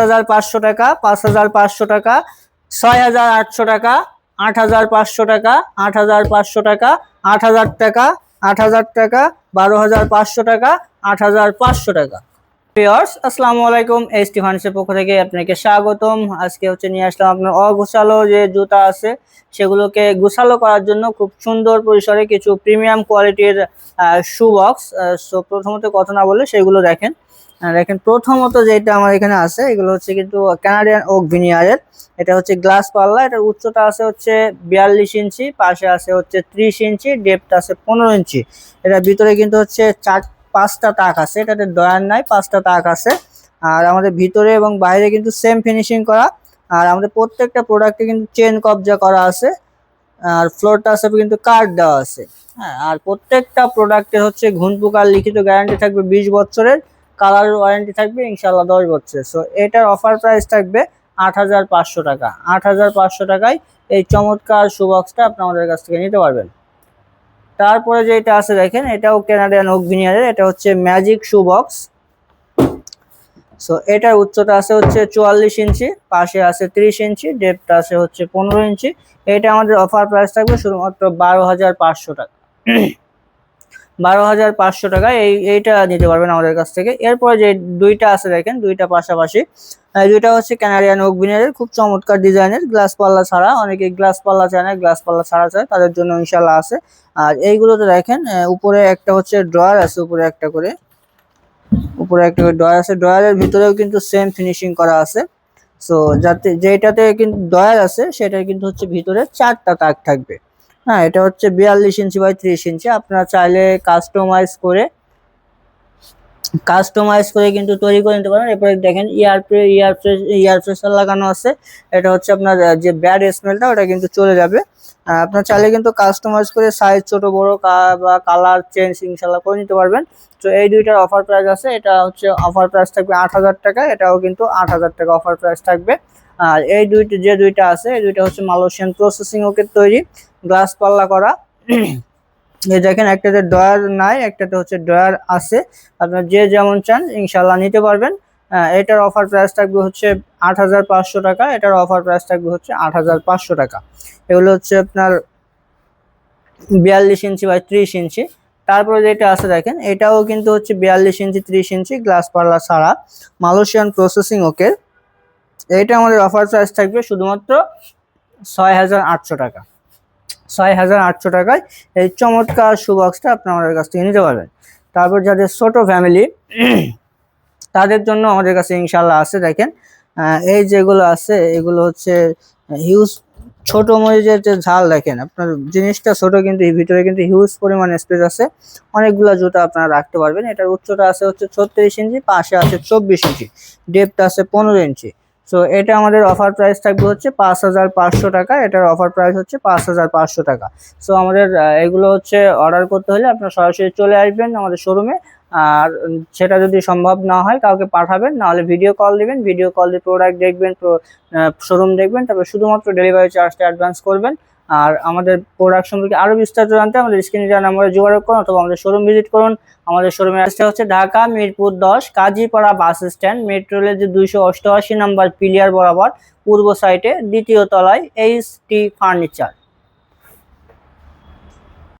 হাজার পাঁচশো টাকা, পাঁচ হাজার পাঁচশো টাকা, ছয় হাজার আটশো টাকা, আট হাজার পাঁচশো টাকা, আট হাজার পাঁচশো টাকা, আট হাজার টাকা, আট হাজার টাকা, বারো হাজার পাঁচশো টাকা, আট হাজার পাঁচশো টাকা। প্রিয়র্স আসসালামু আলাইকুম এস টি ফান্ডসের পক্ষ থেকে আপনাকে স্বাগতম। আজকে হচ্ছে নিয়ে আসলাম আপনার অগোছালো যে জুতা আছে, সেগুলোকে গোছালো করার জন্য খুব সুন্দর পরিসরে কিছু প্রিমিয়াম কোয়ালিটির শু বক্স সো প্রথমত কথা না বলে সেগুলো দেখেন। দেখেন প্রথমত যেটা আমার এখানে আছে, এগুলো হচ্ছে কিন্তু কানাডিয়ান ওক ভিনিয়ারের এটা হচ্ছে গ্লাস পাল্লা, এটার উচ্চতা আছে হচ্ছে বিয়াল্লিশ ইঞ্চি, পাশে আছে হচ্ছে ত্রিশ ইঞ্চি ডেপথ আছে পনেরো ইঞ্চি। এটার ভিতরে কিন্তু হচ্ছে চার, পাঁচটা তাক আছে, এটাতে ডয়ার নাই, পাঁচটা তাক আছে। আর আমাদের ভিতরে এবং বাইরে কিন্তু সেম ফিনিশিং করা। আর আমাদের প্রত্যেকটা প্রোডাক্টে কিন্তু চেন কবজা করা আছে। আর ফ্লোরটা আছে কিন্তু কার্ড দেওয়া আছে। হ্যাঁ আর প্রত্যেকটা প্রোডাক্টে হচ্ছে ঘুন পোকার লিখিত গ্যারান্টি থাকবে বিশ বছরের। কালার ওয়ারেন্টি থাকবে ইনশাল্লাহ দশ বছরের। সো এটার অফার প্রাইস থাকবে আট হাজার পাঁচশো টাকা। আট হাজার পাঁচশো টাকায় এই চমৎকার শু বক্সটা আপনি আমাদের কাছ থেকে নিতে পারবেন। তারপরে যেটা আছে দেখেন, এটাও কানাডিয়ান ওক ভিনিয়ারের এটা হচ্ছে ম্যাজিক শু বক্স সো এটার উচ্চতা আছে হচ্ছে চুয়াল্লিশ ইঞ্চি, পাশে আছে ত্রিশ ইঞ্চি ডেপথ আছে হচ্ছে পনেরো ইঞ্চি। এটা আমাদের অফার প্রাইস থাকবে শুধুমাত্র বারো হাজার পাঁচশো টাকা। বারো হাজার পাঁচশো টাকা। এই, এইটা নিতে পারবেন আমাদের কাছ থেকে। এরপরে যে দুইটা আছে দেখেন, দুইটা পাশাপাশি। দুইটা হচ্ছে ক্যানারিয়ান ওক খুব চমৎকার ডিজাইনের। গ্লাস পাল্লা ছাড়া অনেকে গ্লাস পাল্লা চায় না, গ্লাস পাল্লা ছাড়া চায়, তাদের জন্য ইনশাল্লাহ আছে। আর এইগুলোতে দেখেন উপরে একটা হচ্ছে ড্রয়ার আছে, উপরে একটা করে। উপরে একটা করে ড্রয়ার আছে। ড্রয়ারের ভিতরেও কিন্তু সেম ফিনিশিং করা আছে। সো যাতে, যেটাতে কিন্তু ড্রয়ার আছে সেটা কিন্তু হচ্ছে ভিতরে চারটা তাক থাকবে। হ্যাঁ এটা হচ্ছে বিয়াল্লিশ ইঞ্চি বাই ত্রিশ ইঞ্চি। আপনারা চাইলে কাস্টমাইজ করে কাস্টমাইজ করে কিন্তু তৈরি করে নিতে পারেন। এরপরে দেখেন ইয়ার ইয়ার ইয়ার প্রেসার লাগানো আছে। এটা হচ্ছে আপনার যে ব্যাড স্মেলটা ওটা কিন্তু চলে যাবে। আপনার চাইলে কিন্তু কাস্টমাইজ করে সাইজ ছোট, বড় বা কালার চেঞ্জ ইনশাল্লাহ করে নিতে পারবেন। তো এই দুইটার অফার প্রাইস আছে। এটা হচ্ছে অফার প্রাইস থাকবে আট হাজার টাকা। এটাও কিন্তু আট হাজার টাকা অফার প্রাইস থাকবে। আর এই দুইটা, যে দুইটা আছে, এই দুইটা হচ্ছে মালয়েশিয়ান প্রসেসিং ওকে তৈরি গ্লাস পাল্লা করা। এই দেখেন, একটাতে ডয়ার নাই, একটাতে হচ্ছে ডয়ার আছে। আপনার যে যেমন চান ইনশাল্লাহ নিতে পারবেন। এটার অফার প্রাইস থাকবে হচ্ছে আট হাজার পাঁচশো টাকা, এটার অফার প্রাইস থাকবে হচ্ছে আট হাজার পাঁচশো টাকা। এগুলো হচ্ছে আপনার বিয়াল্লিশ ইঞ্চি বাই ত্রিশ ইঞ্চি। তারপরে যেটা আছে দেখেন, এটাও কিন্তু হচ্ছে বিয়াল্লিশ ইঞ্চি, ত্রিশ ইঞ্চি গ্লাস পাল্লা ছাড়া মালয়েশিয়ান প্রসেসিং ওকে এইটা আমাদের অফার প্রাইস থাকবে শুধুমাত্র ছয় হাজার আটশো টাকা। ছয় হাজার আটশো টাকায় এই চমৎকার শু বক্সটা আপনি আমাদের কাছ থেকে নিতে পারবেন। তারপর যাদের ছোট ফ্যামিলি তাদের জন্য আমাদের কাছে ইনশাল্লাহ আছে, দেখেন। এই যেগুলো আছে, এগুলো হচ্ছে হিউজ ছোট মরিচের যে ঝাল, দেখেন। আপনার জিনিসটা ছোট কিন্তু ভিতরে কিন্তু হিউজ পরিমাণ স্পেস আছে। অনেকগুলো জুতা আপনারা রাখতে পারবেন। এটার উচ্চতা আছে হচ্ছে ছত্রিশ ইঞ্চি, পাশে আছে চব্বিশ ইঞ্চি। ডেপটা আছে পনেরো ইঞ্চি। সো এটা আমাদের অফার প্রাইস থাকবে হচ্ছে পাঁচ হাজার পাঁচশো টাকা, এটার অফার প্রাইস হচ্ছে পাঁচ হাজার পাঁচশো টাকা। সো আমাদের এগুলো হচ্ছে অর্ডার করতে হলে আপনার সরাসরি চলে আসবেন আমাদের শোরুমে আর সেটা যদি সম্ভব না হয় কাউকে পাঠাবেন নাহলে ভিডিও কল দিবেন ভিডিও কল দিয়ে প্রোডাক্ট দেখবেন শোরুম দেখবেন, তারপর শুধুমাত্র ডেলিভারি চার্জটা অ্যাডভান্স করবেন। আর আমাদের প্রোডাক্ট সম্পর্কে আরও বিস্তারিত জানতে আমাদের স্ক্রিনে দেওয়া নাম্বারে যোগাযোগ করুন অথবা আমাদের শোরুম ভিজিট করুন। আমাদের শোরুমের আসতে হচ্ছে ঢাকা মিরপুর দশ, কাজীপাড়া বাস স্ট্যান্ড মেট্রো রেলের যে দুইশো অষ্টআশি নাম্বার পিলিয়ার বরাবর, পূর্ব সাইটে দ্বিতীয় তলায় এইচ টি ফার্নিচার